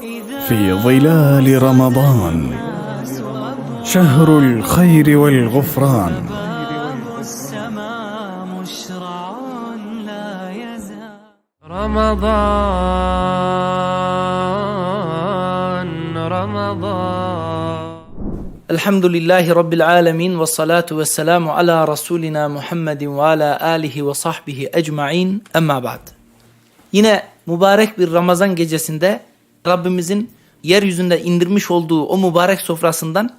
في ظلال رمضان. شهر الخير والغفران. رمضان رمضان. الحمد لله رب العالمين والصلاة والسلام على رسولنا محمد وعلى آله وصحبه أجمعين. أما بعد. ba'd. Yine mübarek bir Ramazan gecesinde Rabbimizin yeryüzünde indirmiş olduğu o mübarek sofrasından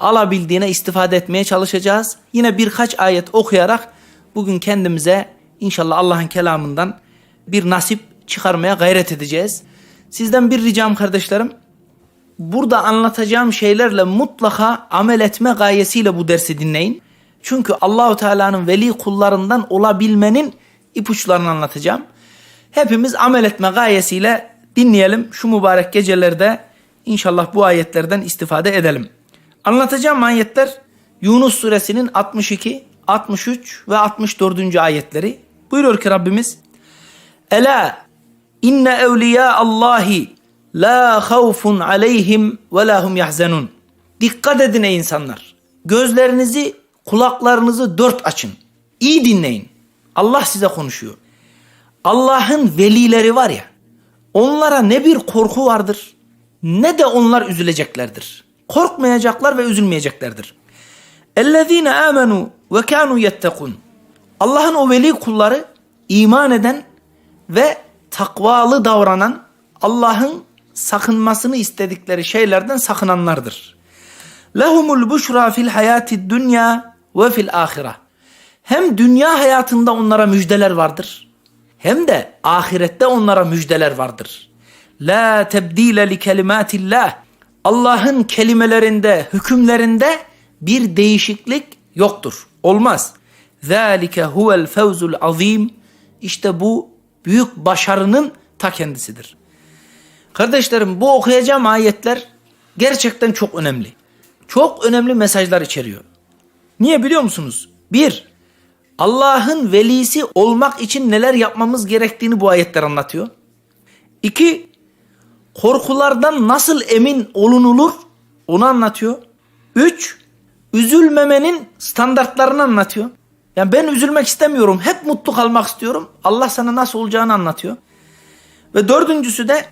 alabildiğine istifade etmeye çalışacağız. Yine birkaç ayet okuyarak bugün kendimize inşallah Allah'ın kelamından bir nasip çıkarmaya gayret edeceğiz. Sizden bir ricam kardeşlerim burada anlatacağım şeylerle mutlaka amel etme gayesiyle bu dersi dinleyin. Çünkü Allahu Teala'nın veli kullarından olabilmenin ipuçlarını anlatacağım. Hepimiz amel etme gayesiyle dinleyelim. Şu mübarek gecelerde inşallah bu ayetlerden istifade edelim. Anlatacağım ayetler Yunus suresinin 62, 63 ve 64. ayetleri. Buyuruyor ki Rabbimiz Ela inne evliya Allahi la havfun aleyhim ve la hum yahzenun. Dikkat edin ey insanlar. Gözlerinizi, kulaklarınızı dört açın. İyi dinleyin. Allah size konuşuyor. Allah'ın velileri var ya, onlara ne bir korku vardır, ne de onlar üzüleceklerdir. Korkmayacaklar ve üzülmeyeceklerdir. اَلَّذ۪ينَ آمَنُوا وَكَانُوا يَتَّقُونَ Allah'ın o veli kulları iman eden ve takvalı davranan Allah'ın sakınmasını istedikleri şeylerden sakınanlardır. Lehumul buşra fil hayati dünya ve fil ahire. Hem dünya hayatında onlara müjdeler vardır. Hem de ahirette onlara müjdeler vardır. La tebdile li kelimatillah. Allah'ın kelimelerinde, hükümlerinde bir değişiklik yoktur. Olmaz. Zalike huvel fevzul azim. İşte bu büyük başarının ta kendisidir. Kardeşlerim bu okuyacağım ayetler gerçekten çok önemli. Çok önemli mesajlar içeriyor. Niye biliyor musunuz? Bir, Allah'ın velisi olmak için neler yapmamız gerektiğini bu ayetler anlatıyor. İki, korkulardan nasıl emin olunulur onu anlatıyor. Üç, üzülmemenin standartlarını anlatıyor. Yani ben üzülmek istemiyorum, hep mutlu kalmak istiyorum. Allah sana nasıl olacağını anlatıyor. Ve dördüncüsü de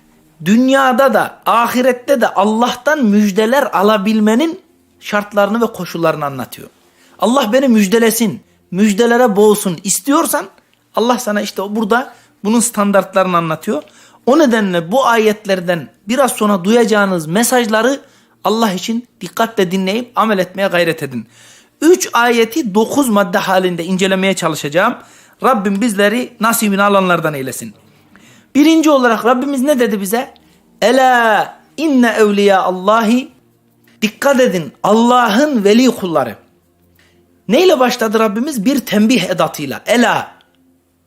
dünyada da ahirette de Allah'tan müjdeler alabilmenin şartlarını ve koşullarını anlatıyor. Allah beni müjdelesin, müjdelere boğsun istiyorsan Allah sana işte burada bunun standartlarını anlatıyor. O nedenle bu ayetlerden biraz sonra duyacağınız mesajları Allah için dikkatle dinleyip amel etmeye gayret edin. 3 ayeti 9 madde halinde incelemeye çalışacağım. Rabbim bizleri nasibini alanlardan eylesin. Birinci olarak Rabbimiz ne dedi bize? Ela inne evliya Allahi Dikkat edin Allah'ın veli kulları. Neyle başladı Rabbimiz? Bir tembih edatıyla. Ela.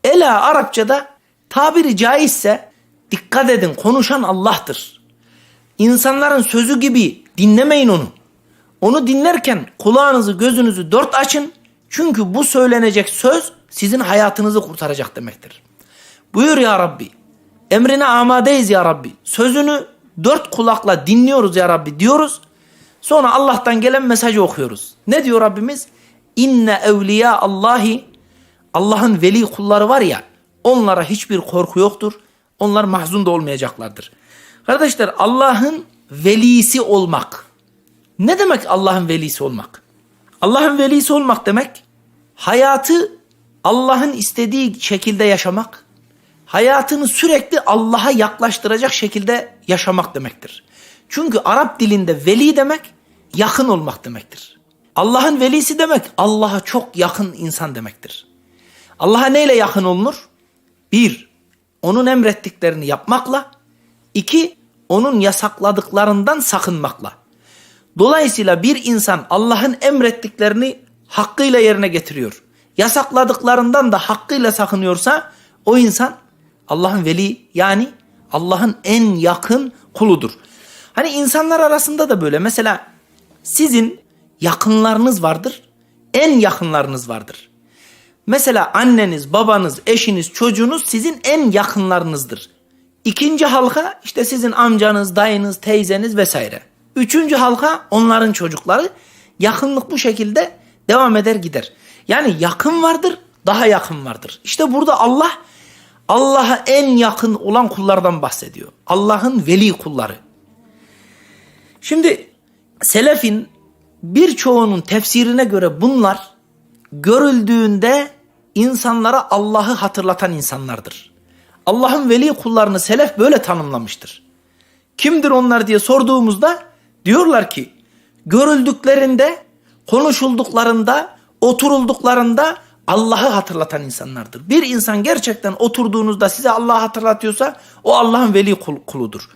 Ela Arapçada tabiri caizse dikkat edin konuşan Allah'tır. İnsanların sözü gibi dinlemeyin onu. Onu dinlerken kulağınızı gözünüzü dört açın. Çünkü bu söylenecek söz sizin hayatınızı kurtaracak demektir. Buyur ya Rabbi. Emrine amadeyiz ya Rabbi. Sözünü dört kulakla dinliyoruz ya Rabbi diyoruz. Sonra Allah'tan gelen mesajı okuyoruz. Ne diyor Rabbimiz? İnne evliya Allahi Allah'ın veli kulları var ya onlara hiçbir korku yoktur. Onlar mahzun da olmayacaklardır. Kardeşler Allah'ın velisi olmak. Ne demek Allah'ın velisi olmak? Allah'ın velisi olmak demek hayatı Allah'ın istediği şekilde yaşamak, hayatını sürekli Allah'a yaklaştıracak şekilde yaşamak demektir. Çünkü Arap dilinde veli demek yakın olmak demektir. Allah'ın velisi demek Allah'a çok yakın insan demektir. Allah'a neyle yakın olunur? Bir, onun emrettiklerini yapmakla. iki onun yasakladıklarından sakınmakla. Dolayısıyla bir insan Allah'ın emrettiklerini hakkıyla yerine getiriyor. Yasakladıklarından da hakkıyla sakınıyorsa o insan Allah'ın veli yani Allah'ın en yakın kuludur. Hani insanlar arasında da böyle mesela sizin yakınlarınız vardır, en yakınlarınız vardır. Mesela anneniz, babanız, eşiniz, çocuğunuz sizin en yakınlarınızdır. İkinci halka işte sizin amcanız, dayınız, teyzeniz vesaire. Üçüncü halka onların çocukları. Yakınlık bu şekilde devam eder gider. Yani yakın vardır, daha yakın vardır. İşte burada Allah Allah'a en yakın olan kullardan bahsediyor. Allah'ın veli kulları. Şimdi selefin birçoğunun tefsirine göre bunlar görüldüğünde insanlara Allah'ı hatırlatan insanlardır. Allah'ın veli kullarını selef böyle tanımlamıştır. Kimdir onlar diye sorduğumuzda diyorlar ki görüldüklerinde, konuşulduklarında, oturulduklarında Allah'ı hatırlatan insanlardır. Bir insan gerçekten oturduğunuzda size Allah'ı hatırlatıyorsa o Allah'ın veli kul- kuludur.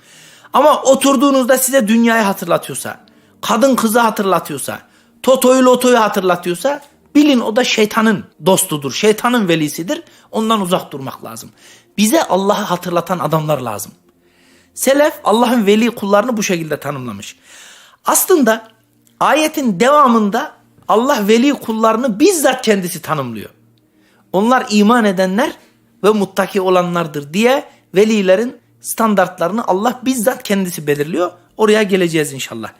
Ama oturduğunuzda size dünyayı hatırlatıyorsa, kadın kızı hatırlatıyorsa, Toto'yu Loto'yu hatırlatıyorsa bilin o da şeytanın dostudur, şeytanın velisidir. Ondan uzak durmak lazım. Bize Allah'ı hatırlatan adamlar lazım. Selef Allah'ın veli kullarını bu şekilde tanımlamış. Aslında ayetin devamında Allah veli kullarını bizzat kendisi tanımlıyor. Onlar iman edenler ve muttaki olanlardır diye velilerin standartlarını Allah bizzat kendisi belirliyor. Oraya geleceğiz inşallah.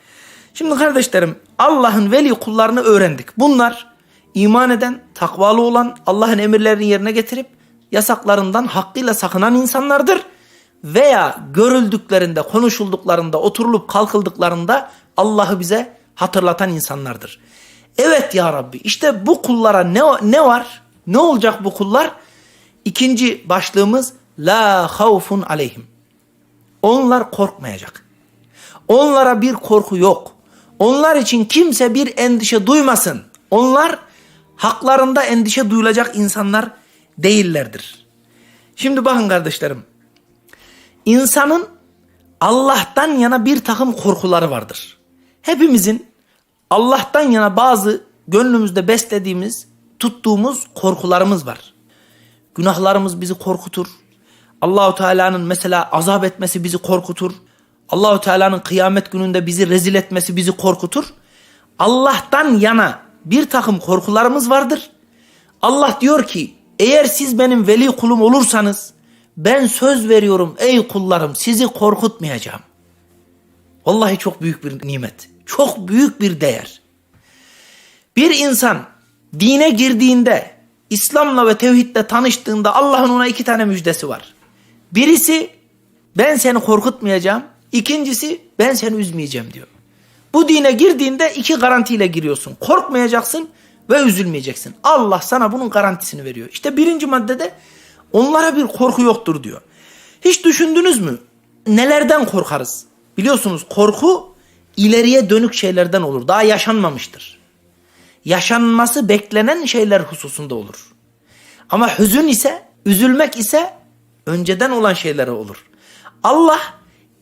Şimdi kardeşlerim Allah'ın veli kullarını öğrendik. Bunlar iman eden, takvalı olan, Allah'ın emirlerini yerine getirip yasaklarından hakkıyla sakınan insanlardır. Veya görüldüklerinde, konuşulduklarında, oturulup kalkıldıklarında Allah'ı bize hatırlatan insanlardır. Evet ya Rabbi işte bu kullara ne, ne var? Ne olacak bu kullar? İkinci başlığımız La havfun aleyhim. Onlar korkmayacak. Onlara bir korku yok. Onlar için kimse bir endişe duymasın. Onlar haklarında endişe duyulacak insanlar değillerdir. Şimdi bakın kardeşlerim. İnsanın Allah'tan yana bir takım korkuları vardır. Hepimizin Allah'tan yana bazı gönlümüzde beslediğimiz, tuttuğumuz korkularımız var. Günahlarımız bizi korkutur. Allahu Teala'nın mesela azap etmesi bizi korkutur. Allahu Teala'nın kıyamet gününde bizi rezil etmesi bizi korkutur. Allah'tan yana bir takım korkularımız vardır. Allah diyor ki eğer siz benim veli kulum olursanız ben söz veriyorum ey kullarım sizi korkutmayacağım. Vallahi çok büyük bir nimet. Çok büyük bir değer. Bir insan dine girdiğinde, İslam'la ve tevhidle tanıştığında Allah'ın ona iki tane müjdesi var. Birisi ben seni korkutmayacağım. İkincisi ben seni üzmeyeceğim diyor. Bu dine girdiğinde iki garantiyle giriyorsun. Korkmayacaksın ve üzülmeyeceksin. Allah sana bunun garantisini veriyor. İşte birinci maddede onlara bir korku yoktur diyor. Hiç düşündünüz mü? Nelerden korkarız? Biliyorsunuz korku ileriye dönük şeylerden olur. Daha yaşanmamıştır. Yaşanması beklenen şeyler hususunda olur. Ama hüzün ise, üzülmek ise önceden olan şeylere olur. Allah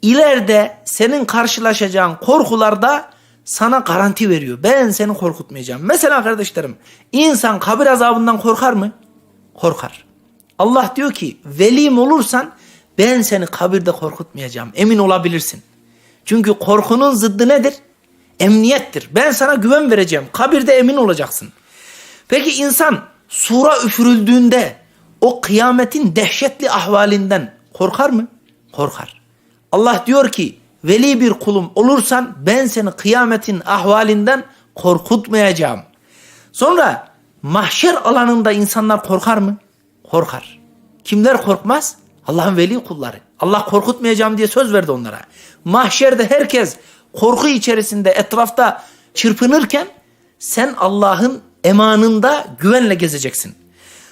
ileride senin karşılaşacağın korkularda sana garanti veriyor. Ben seni korkutmayacağım. Mesela kardeşlerim insan kabir azabından korkar mı? Korkar. Allah diyor ki velim olursan ben seni kabirde korkutmayacağım. Emin olabilirsin. Çünkü korkunun zıddı nedir? Emniyettir. Ben sana güven vereceğim. Kabirde emin olacaksın. Peki insan sura üfürüldüğünde o kıyametin dehşetli ahvalinden korkar mı? Korkar. Allah diyor ki veli bir kulum olursan ben seni kıyametin ahvalinden korkutmayacağım. Sonra mahşer alanında insanlar korkar mı? Korkar. Kimler korkmaz? Allah'ın veli kulları. Allah korkutmayacağım diye söz verdi onlara. Mahşerde herkes korku içerisinde etrafta çırpınırken sen Allah'ın emanında güvenle gezeceksin.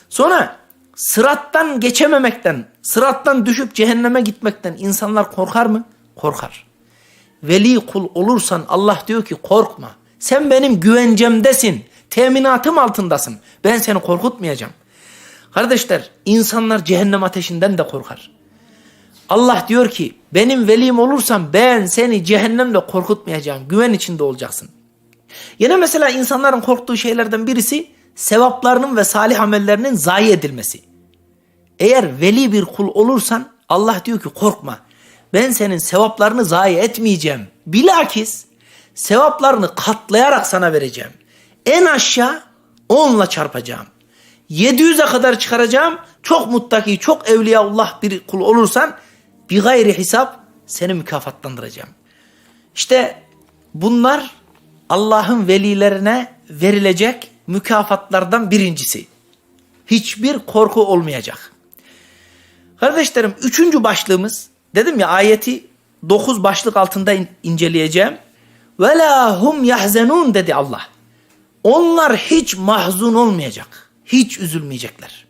Sonra sırattan geçememekten, sırattan düşüp cehenneme gitmekten insanlar korkar mı? Korkar. Veli kul olursan Allah diyor ki korkma. Sen benim güvencemdesin. Teminatım altındasın. Ben seni korkutmayacağım. Kardeşler insanlar cehennem ateşinden de korkar. Allah diyor ki benim velim olursan ben seni cehennemle korkutmayacağım. Güven içinde olacaksın. Yine mesela insanların korktuğu şeylerden birisi sevaplarının ve salih amellerinin zayi edilmesi. Eğer veli bir kul olursan Allah diyor ki korkma. Ben senin sevaplarını zayi etmeyeceğim. Bilakis sevaplarını katlayarak sana vereceğim. En aşağı onla çarpacağım. 700'e kadar çıkaracağım. Çok muttaki, çok evliyaullah bir kul olursan bir gayri hesap seni mükafatlandıracağım. İşte bunlar Allah'ın velilerine verilecek mükafatlardan birincisi. Hiçbir korku olmayacak. Kardeşlerim üçüncü başlığımız dedim ya ayeti dokuz başlık altında in- inceleyeceğim. Ve la hum yahzenun dedi Allah. Onlar hiç mahzun olmayacak. Hiç üzülmeyecekler.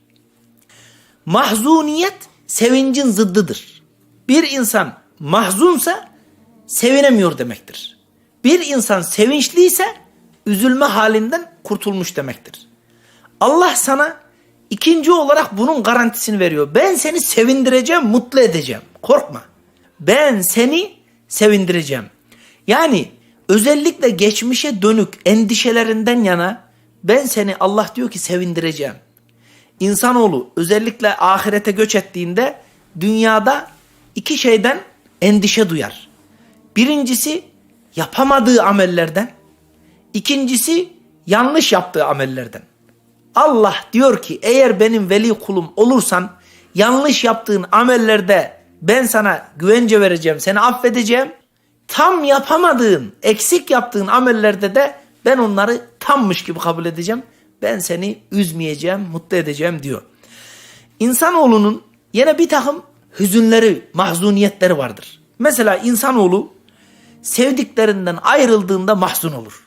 Mahzuniyet sevincin zıddıdır. Bir insan mahzunsa sevinemiyor demektir. Bir insan sevinçliyse üzülme halinden kurtulmuş demektir. Allah sana ikinci olarak bunun garantisini veriyor. Ben seni sevindireceğim, mutlu edeceğim. Korkma. Ben seni sevindireceğim. Yani özellikle geçmişe dönük endişelerinden yana ben seni Allah diyor ki sevindireceğim. İnsanoğlu özellikle ahirete göç ettiğinde dünyada iki şeyden endişe duyar. Birincisi yapamadığı amellerden, ikincisi yanlış yaptığı amellerden. Allah diyor ki eğer benim veli kulum olursan yanlış yaptığın amellerde ben sana güvence vereceğim, seni affedeceğim. Tam yapamadığın, eksik yaptığın amellerde de ben onları tammış gibi kabul edeceğim. Ben seni üzmeyeceğim, mutlu edeceğim diyor. İnsanoğlunun yine bir takım hüzünleri, mahzuniyetleri vardır. Mesela insanoğlu sevdiklerinden ayrıldığında mahzun olur.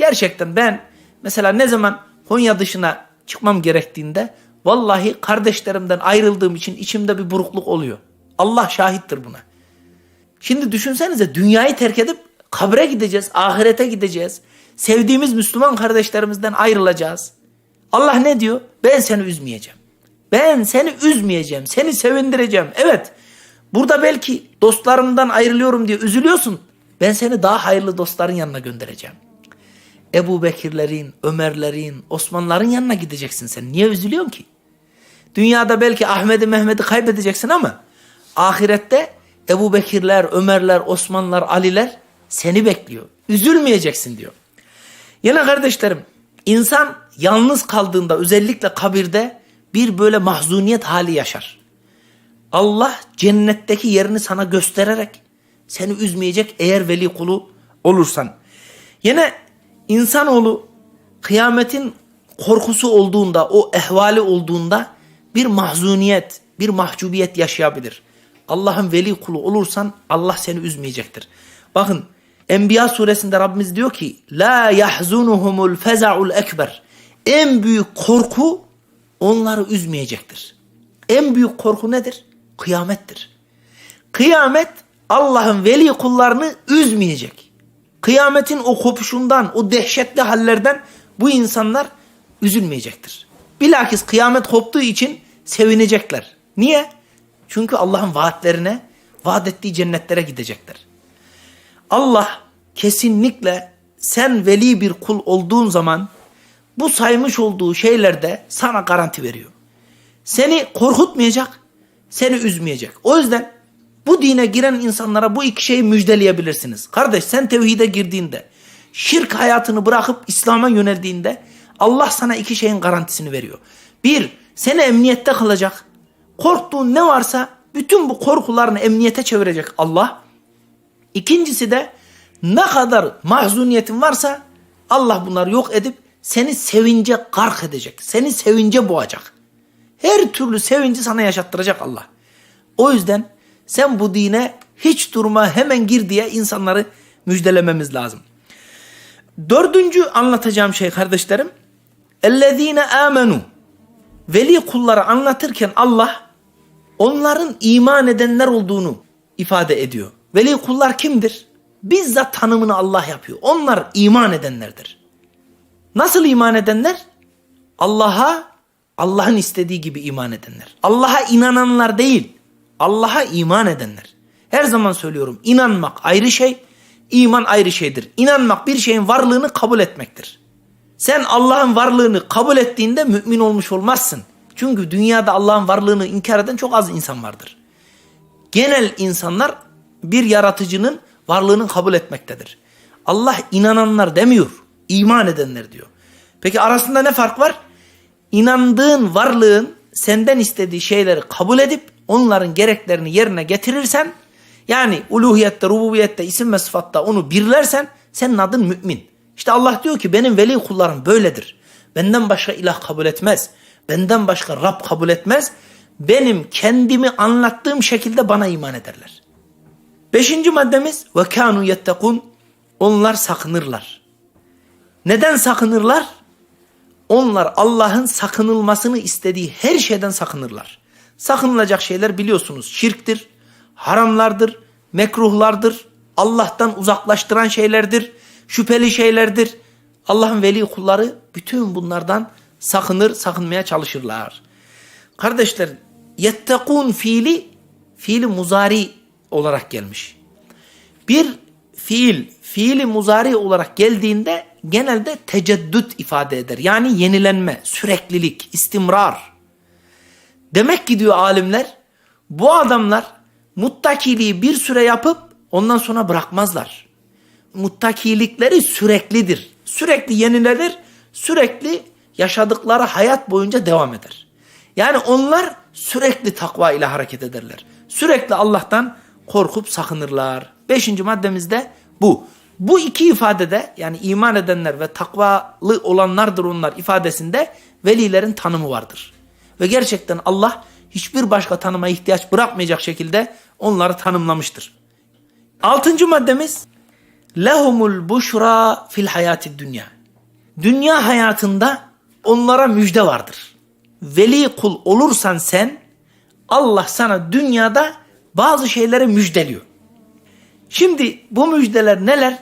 Gerçekten ben mesela ne zaman Konya dışına çıkmam gerektiğinde vallahi kardeşlerimden ayrıldığım için içimde bir burukluk oluyor. Allah şahittir buna. Şimdi düşünsenize dünyayı terk edip kabre gideceğiz, ahirete gideceğiz. Sevdiğimiz Müslüman kardeşlerimizden ayrılacağız. Allah ne diyor? Ben seni üzmeyeceğim. Ben seni üzmeyeceğim, seni sevindireceğim. Evet, burada belki dostlarımdan ayrılıyorum diye üzülüyorsun. Ben seni daha hayırlı dostların yanına göndereceğim. Ebu Bekirlerin, Ömerlerin, Osmanların yanına gideceksin sen. Niye üzülüyorsun ki? Dünyada belki Ahmet'i Mehmet'i kaybedeceksin ama ahirette Ebu Bekirler, Ömerler, Osmanlar, Aliler seni bekliyor. Üzülmeyeceksin diyor. Yine kardeşlerim insan yalnız kaldığında özellikle kabirde bir böyle mahzuniyet hali yaşar. Allah cennetteki yerini sana göstererek seni üzmeyecek eğer veli kulu olursan. Yine insanoğlu kıyametin korkusu olduğunda, o ehvali olduğunda bir mahzuniyet, bir mahcubiyet yaşayabilir. Allah'ın veli kulu olursan Allah seni üzmeyecektir. Bakın Enbiya suresinde Rabbimiz diyor ki La yahzunuhumul feza'ul ekber En büyük korku onları üzmeyecektir. En büyük korku nedir? Kıyamettir. Kıyamet Allah'ın veli kullarını üzmeyecek. Kıyametin o kopuşundan, o dehşetli hallerden bu insanlar üzülmeyecektir. Bilakis kıyamet koptuğu için sevinecekler. Niye? Çünkü Allah'ın vaatlerine, vaat ettiği cennetlere gidecekler. Allah kesinlikle sen veli bir kul olduğun zaman bu saymış olduğu şeylerde sana garanti veriyor. Seni korkutmayacak, seni üzmeyecek. O yüzden bu dine giren insanlara bu iki şeyi müjdeleyebilirsiniz. Kardeş sen tevhide girdiğinde, şirk hayatını bırakıp İslam'a yöneldiğinde Allah sana iki şeyin garantisini veriyor. Bir, seni emniyette kılacak. Korktuğun ne varsa bütün bu korkularını emniyete çevirecek Allah. İkincisi de ne kadar mahzuniyetin varsa Allah bunları yok edip seni sevince gark edecek. Seni sevince boğacak. Her türlü sevinci sana yaşattıracak Allah. O yüzden sen bu dine hiç durma hemen gir diye insanları müjdelememiz lazım. Dördüncü anlatacağım şey kardeşlerim. Ellezine amenu. Veli kulları anlatırken Allah onların iman edenler olduğunu ifade ediyor. Veli kullar kimdir? Bizzat tanımını Allah yapıyor. Onlar iman edenlerdir. Nasıl iman edenler? Allah'a Allah'ın istediği gibi iman edenler. Allah'a inananlar değil. Allah'a iman edenler. Her zaman söylüyorum inanmak ayrı şey, iman ayrı şeydir. İnanmak bir şeyin varlığını kabul etmektir. Sen Allah'ın varlığını kabul ettiğinde mümin olmuş olmazsın. Çünkü dünyada Allah'ın varlığını inkar eden çok az insan vardır. Genel insanlar bir yaratıcının varlığını kabul etmektedir. Allah inananlar demiyor, iman edenler diyor. Peki arasında ne fark var? İnandığın varlığın senden istediği şeyleri kabul edip onların gereklerini yerine getirirsen yani uluhiyette, rububiyette, isim ve sıfatta onu birlersen senin adın mümin. İşte Allah diyor ki benim veli kullarım böyledir. Benden başka ilah kabul etmez. Benden başka Rab kabul etmez. Benim kendimi anlattığım şekilde bana iman ederler. Beşinci maddemiz ve kanu yettekun. Onlar sakınırlar. Neden sakınırlar? Onlar Allah'ın sakınılmasını istediği her şeyden sakınırlar. Sakınılacak şeyler biliyorsunuz şirktir, haramlardır, mekruhlardır, Allah'tan uzaklaştıran şeylerdir, şüpheli şeylerdir. Allah'ın veli kulları bütün bunlardan sakınır, sakınmaya çalışırlar. Kardeşler, yettekun fiili, fiili muzari olarak gelmiş. Bir fiil, fiili muzari olarak geldiğinde genelde teceddüt ifade eder. Yani yenilenme, süreklilik, istimrar. Demek ki diyor alimler, bu adamlar muttakiliği bir süre yapıp ondan sonra bırakmazlar. Muttakilikleri süreklidir. Sürekli yenilenir, sürekli yaşadıkları hayat boyunca devam eder. Yani onlar sürekli takva ile hareket ederler. Sürekli Allah'tan korkup sakınırlar. Beşinci maddemizde bu. Bu iki ifadede yani iman edenler ve takvalı olanlardır onlar ifadesinde velilerin tanımı vardır. Ve gerçekten Allah hiçbir başka tanıma ihtiyaç bırakmayacak şekilde onları tanımlamıştır. Altıncı maddemiz lehumul buşra fil hayati dünya. Dünya hayatında onlara müjde vardır. Veli kul olursan sen Allah sana dünyada bazı şeyleri müjdeliyor. Şimdi bu müjdeler neler?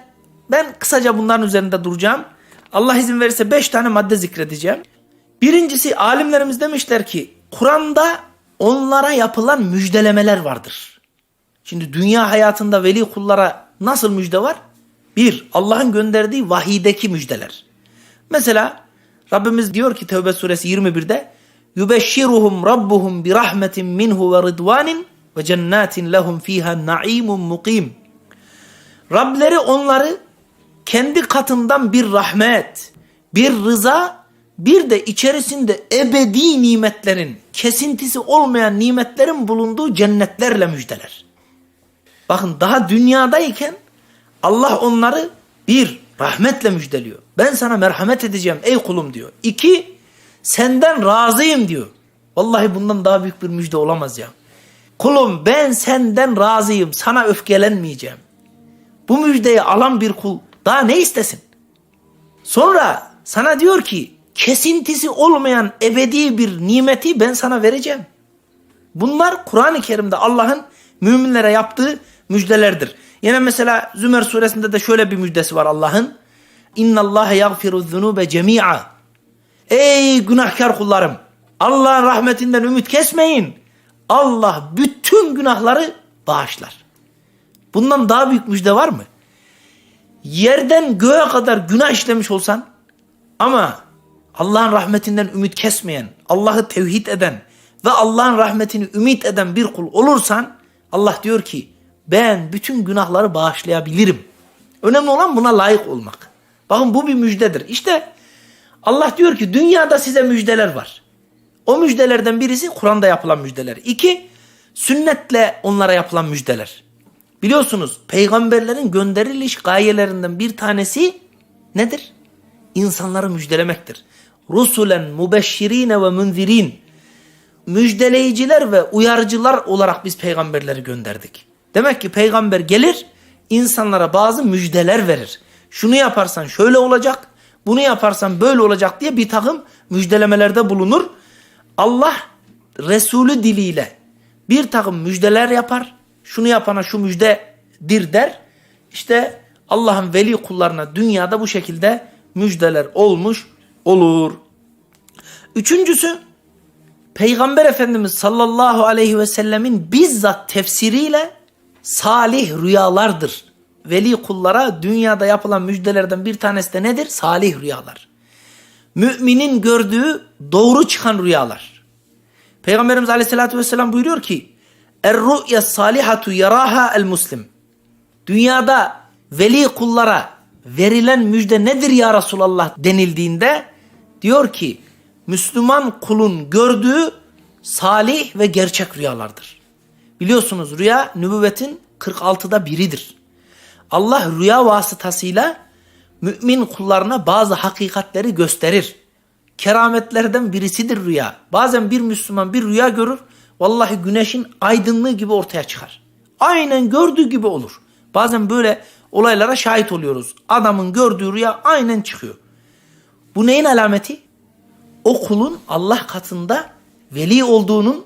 Ben kısaca bunların üzerinde duracağım. Allah izin verirse 5 tane madde zikredeceğim. Birincisi alimlerimiz demişler ki Kur'an'da onlara yapılan müjdelemeler vardır. Şimdi dünya hayatında veli kullara nasıl müjde var? Bir, Allah'ın gönderdiği vahideki müjdeler. Mesela Rabbimiz diyor ki Tevbe suresi 21'de Yübeşşiruhum rabbuhum bi rahmetin minhu ve rıdvanin ve cennetin lehum fiha naimun mukim. Rableri onları kendi katından bir rahmet, bir rıza, bir de içerisinde ebedi nimetlerin, kesintisi olmayan nimetlerin bulunduğu cennetlerle müjdeler. Bakın daha dünyadayken Allah onları bir rahmetle müjdeliyor. Ben sana merhamet edeceğim ey kulum diyor. İki senden razıyım diyor. Vallahi bundan daha büyük bir müjde olamaz ya. Kulum ben senden razıyım sana öfkelenmeyeceğim. Bu müjdeyi alan bir kul daha ne istesin? Sonra sana diyor ki kesintisi olmayan ebedi bir nimeti ben sana vereceğim. Bunlar Kur'an-ı Kerim'de Allah'ın müminlere yaptığı müjdelerdir. Yine mesela Zümer suresinde de şöyle bir müjdesi var Allah'ın. İnna Allah yaghfiru zunuba cemi'a. Ey günahkar kullarım! Allah'ın rahmetinden ümit kesmeyin. Allah bütün günahları bağışlar. Bundan daha büyük müjde var mı? Yerden göğe kadar günah işlemiş olsan ama Allah'ın rahmetinden ümit kesmeyen, Allah'ı tevhid eden ve Allah'ın rahmetini ümit eden bir kul olursan Allah diyor ki ben bütün günahları bağışlayabilirim. Önemli olan buna layık olmak. Bakın bu bir müjdedir. İşte Allah diyor ki dünyada size müjdeler var. O müjdelerden birisi Kur'an'da yapılan müjdeler. İki, sünnetle onlara yapılan müjdeler. Biliyorsunuz peygamberlerin gönderiliş gayelerinden bir tanesi nedir? İnsanları müjdelemektir. Rusulen mubeşşirine ve münzirin. Müjdeleyiciler ve uyarıcılar olarak biz peygamberleri gönderdik. Demek ki peygamber gelir insanlara bazı müjdeler verir. Şunu yaparsan şöyle olacak, bunu yaparsan böyle olacak diye bir takım müjdelemelerde bulunur. Allah Resulü diliyle bir takım müjdeler yapar. Şunu yapana şu müjdedir der. İşte Allah'ın veli kullarına dünyada bu şekilde müjdeler olmuş olur. Üçüncüsü Peygamber Efendimiz sallallahu aleyhi ve sellemin bizzat tefsiriyle salih rüyalardır. Veli kullara dünyada yapılan müjdelerden bir tanesi de nedir? Salih rüyalar. Müminin gördüğü doğru çıkan rüyalar. Peygamberimiz aleyhissalatü vesselam buyuruyor ki Er-ru'ya salihatu yaraha el muslim. Dünyada veli kullara verilen müjde nedir ya Resulallah denildiğinde diyor ki Müslüman kulun gördüğü salih ve gerçek rüyalardır. Biliyorsunuz rüya nübüvvetin 46'da biridir. Allah rüya vasıtasıyla mümin kullarına bazı hakikatleri gösterir. Kerametlerden birisidir rüya. Bazen bir Müslüman bir rüya görür. Vallahi güneşin aydınlığı gibi ortaya çıkar. Aynen gördüğü gibi olur. Bazen böyle olaylara şahit oluyoruz. Adamın gördüğü rüya aynen çıkıyor. Bu neyin alameti? O kulun Allah katında veli olduğunun,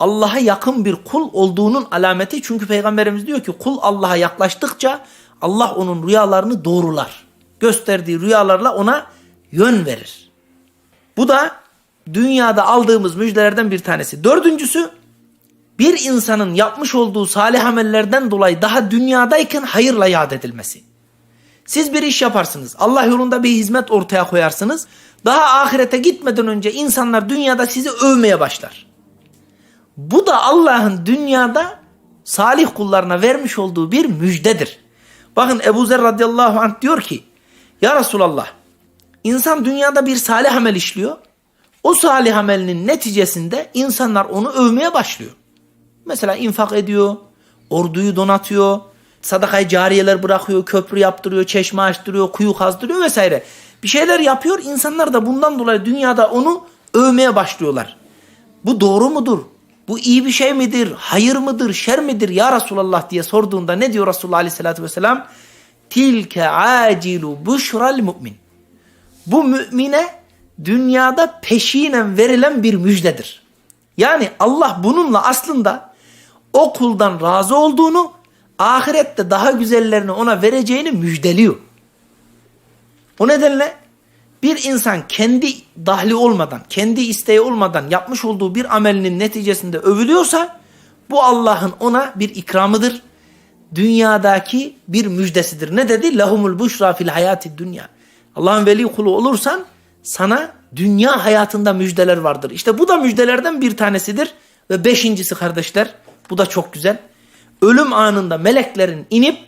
Allah'a yakın bir kul olduğunun alameti. Çünkü Peygamberimiz diyor ki kul Allah'a yaklaştıkça Allah onun rüyalarını doğrular. Gösterdiği rüyalarla ona yön verir. Bu da dünyada aldığımız müjdelerden bir tanesi. Dördüncüsü bir insanın yapmış olduğu salih amellerden dolayı daha dünyadayken hayırla yad edilmesi. Siz bir iş yaparsınız. Allah yolunda bir hizmet ortaya koyarsınız. Daha ahirete gitmeden önce insanlar dünyada sizi övmeye başlar. Bu da Allah'ın dünyada salih kullarına vermiş olduğu bir müjdedir. Bakın Ebu Zer radıyallahu anh diyor ki Ya Resulallah insan dünyada bir salih amel işliyor. O salih amelinin neticesinde insanlar onu övmeye başlıyor. Mesela infak ediyor, orduyu donatıyor, sadakayı cariyeler bırakıyor, köprü yaptırıyor, çeşme açtırıyor, kuyu kazdırıyor vesaire. Bir şeyler yapıyor. İnsanlar da bundan dolayı dünyada onu övmeye başlıyorlar. Bu doğru mudur? Bu iyi bir şey midir? Hayır mıdır? Şer midir? Ya Resulallah diye sorduğunda ne diyor Resulullah Aleyhisselatü Vesselam? Tilke acilu buşral mümin. Bu mümine dünyada peşinen verilen bir müjdedir. Yani Allah bununla aslında o kuldan razı olduğunu, ahirette daha güzellerini ona vereceğini müjdeliyor. O nedenle bir insan kendi dahli olmadan, kendi isteği olmadan yapmış olduğu bir amelinin neticesinde övülüyorsa bu Allah'ın ona bir ikramıdır. Dünyadaki bir müjdesidir. Ne dedi? Lahumul buşra fil hayati dünya. Allah'ın veli kulu olursan sana dünya hayatında müjdeler vardır. İşte bu da müjdelerden bir tanesidir. Ve beşincisi kardeşler, bu da çok güzel. Ölüm anında meleklerin inip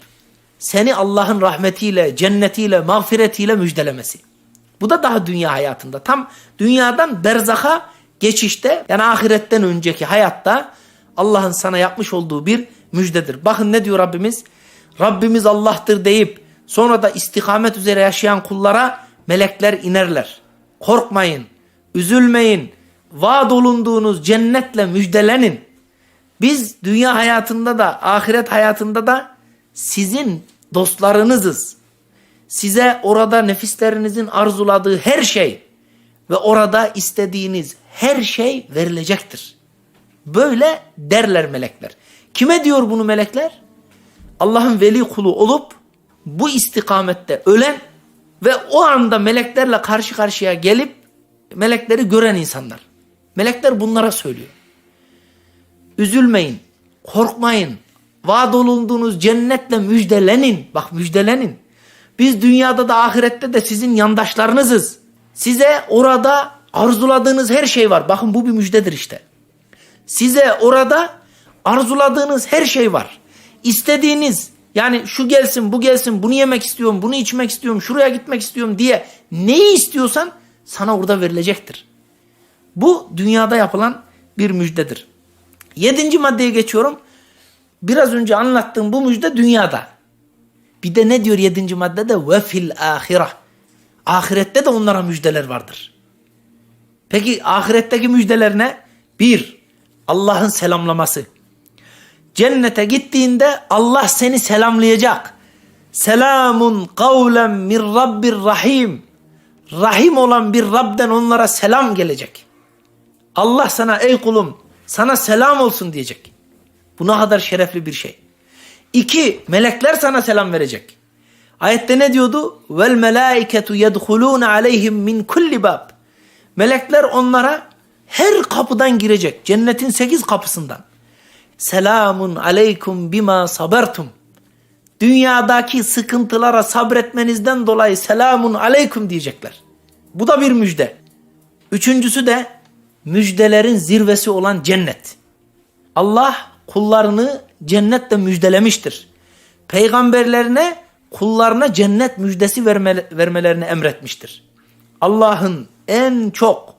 seni Allah'ın rahmetiyle, cennetiyle, mağfiretiyle müjdelemesi. Bu da daha dünya hayatında. Tam dünyadan berzaka geçişte yani ahiretten önceki hayatta Allah'ın sana yapmış olduğu bir müjdedir. Bakın ne diyor Rabbimiz? Rabbimiz Allah'tır deyip sonra da istikamet üzere yaşayan kullara melekler inerler. Korkmayın, üzülmeyin, vaad olunduğunuz cennetle müjdelenin. Biz dünya hayatında da ahiret hayatında da sizin dostlarınızız. Size orada nefislerinizin arzuladığı her şey ve orada istediğiniz her şey verilecektir. Böyle derler melekler. Kime diyor bunu melekler? Allah'ın veli kulu olup bu istikamette ölen ve o anda meleklerle karşı karşıya gelip melekleri gören insanlar. Melekler bunlara söylüyor. Üzülmeyin, korkmayın. Vaad olunduğunuz cennetle müjdelenin. Bak müjdelenin. Biz dünyada da ahirette de sizin yandaşlarınızız. Size orada arzuladığınız her şey var. Bakın bu bir müjdedir işte. Size orada arzuladığınız her şey var. İstediğiniz yani şu gelsin bu gelsin bunu yemek istiyorum bunu içmek istiyorum şuraya gitmek istiyorum diye neyi istiyorsan sana orada verilecektir. Bu dünyada yapılan bir müjdedir. Yedinci maddeye geçiyorum. Biraz önce anlattığım bu müjde dünyada. Bir de ne diyor yedinci maddede? Ve fil ahireh. Ahirette de onlara müjdeler vardır. Peki ahiretteki müjdeler ne? Bir, Allah'ın selamlaması. Cennete gittiğinde Allah seni selamlayacak. Selamun kavlen min Rabbir Rahim. Rahim olan bir Rab'den onlara selam gelecek. Allah sana ey kulum sana selam olsun diyecek. Bu ne kadar şerefli bir şey. İki, melekler sana selam verecek. Ayette ne diyordu? Vel melaiketu yedhulun aleyhim min kulli bab. Melekler onlara her kapıdan girecek. Cennetin sekiz kapısından. Selamun aleykum bima sabertum. Dünyadaki sıkıntılara sabretmenizden dolayı selamun aleykum diyecekler. Bu da bir müjde. Üçüncüsü de müjdelerin zirvesi olan cennet. Allah kullarını cennetle müjdelemiştir. Peygamberlerine kullarına cennet müjdesi verme, vermelerini emretmiştir. Allah'ın en çok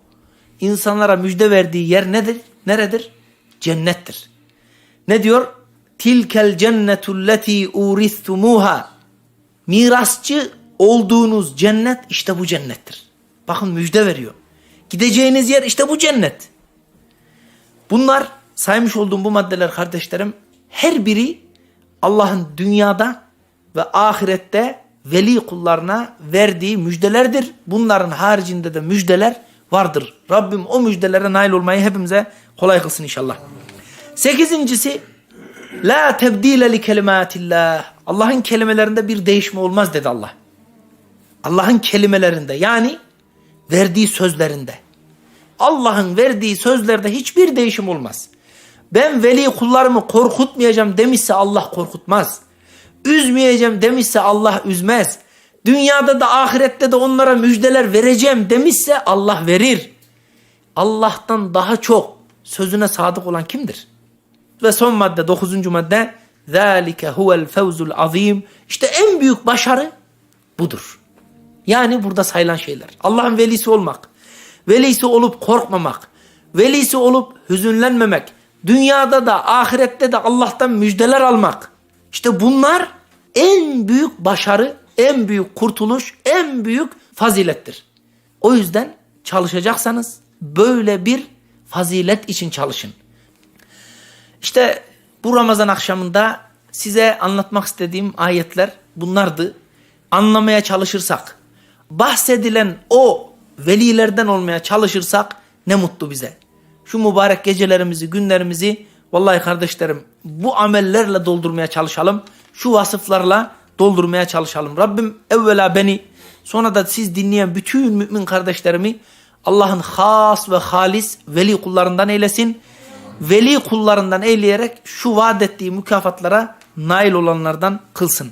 insanlara müjde verdiği yer nedir? Neredir? Cennettir. Ne diyor? Tilkel cennetul leti uristumuha. Mirasçı olduğunuz cennet işte bu cennettir. Bakın müjde veriyor. Gideceğiniz yer işte bu cennet. Bunlar saymış olduğum bu maddeler kardeşlerim her biri Allah'ın dünyada ve ahirette veli kullarına verdiği müjdelerdir. Bunların haricinde de müjdeler vardır. Rabbim o müjdelere nail olmayı hepimize kolay kılsın inşallah. Sekizincisi La tebdile li kelimatillah. Allah'ın kelimelerinde bir değişme olmaz dedi Allah. Allah'ın kelimelerinde yani verdiği sözlerinde. Allah'ın verdiği sözlerde hiçbir değişim olmaz. Ben veli kullarımı korkutmayacağım demişse Allah korkutmaz. Üzmeyeceğim demişse Allah üzmez. Dünyada da ahirette de onlara müjdeler vereceğim demişse Allah verir. Allah'tan daha çok sözüne sadık olan kimdir? Ve son madde dokuzuncu madde ذَٰلِكَ هُوَ الْفَوْزُ الْعَظِيمُ İşte en büyük başarı budur. Yani burada sayılan şeyler. Allah'ın velisi olmak, velisi olup korkmamak, velisi olup hüzünlenmemek, dünyada da ahirette de Allah'tan müjdeler almak. İşte bunlar en büyük başarı, en büyük kurtuluş, en büyük fazilettir. O yüzden çalışacaksanız böyle bir fazilet için çalışın. İşte bu Ramazan akşamında size anlatmak istediğim ayetler bunlardı. Anlamaya çalışırsak, bahsedilen o velilerden olmaya çalışırsak ne mutlu bize. Şu mübarek gecelerimizi, günlerimizi vallahi kardeşlerim bu amellerle doldurmaya çalışalım. Şu vasıflarla doldurmaya çalışalım. Rabbim evvela beni sonra da siz dinleyen bütün mümin kardeşlerimi Allah'ın has ve halis veli kullarından eylesin. Veli kullarından eyleyerek şu vaat ettiği mükafatlara nail olanlardan kılsın.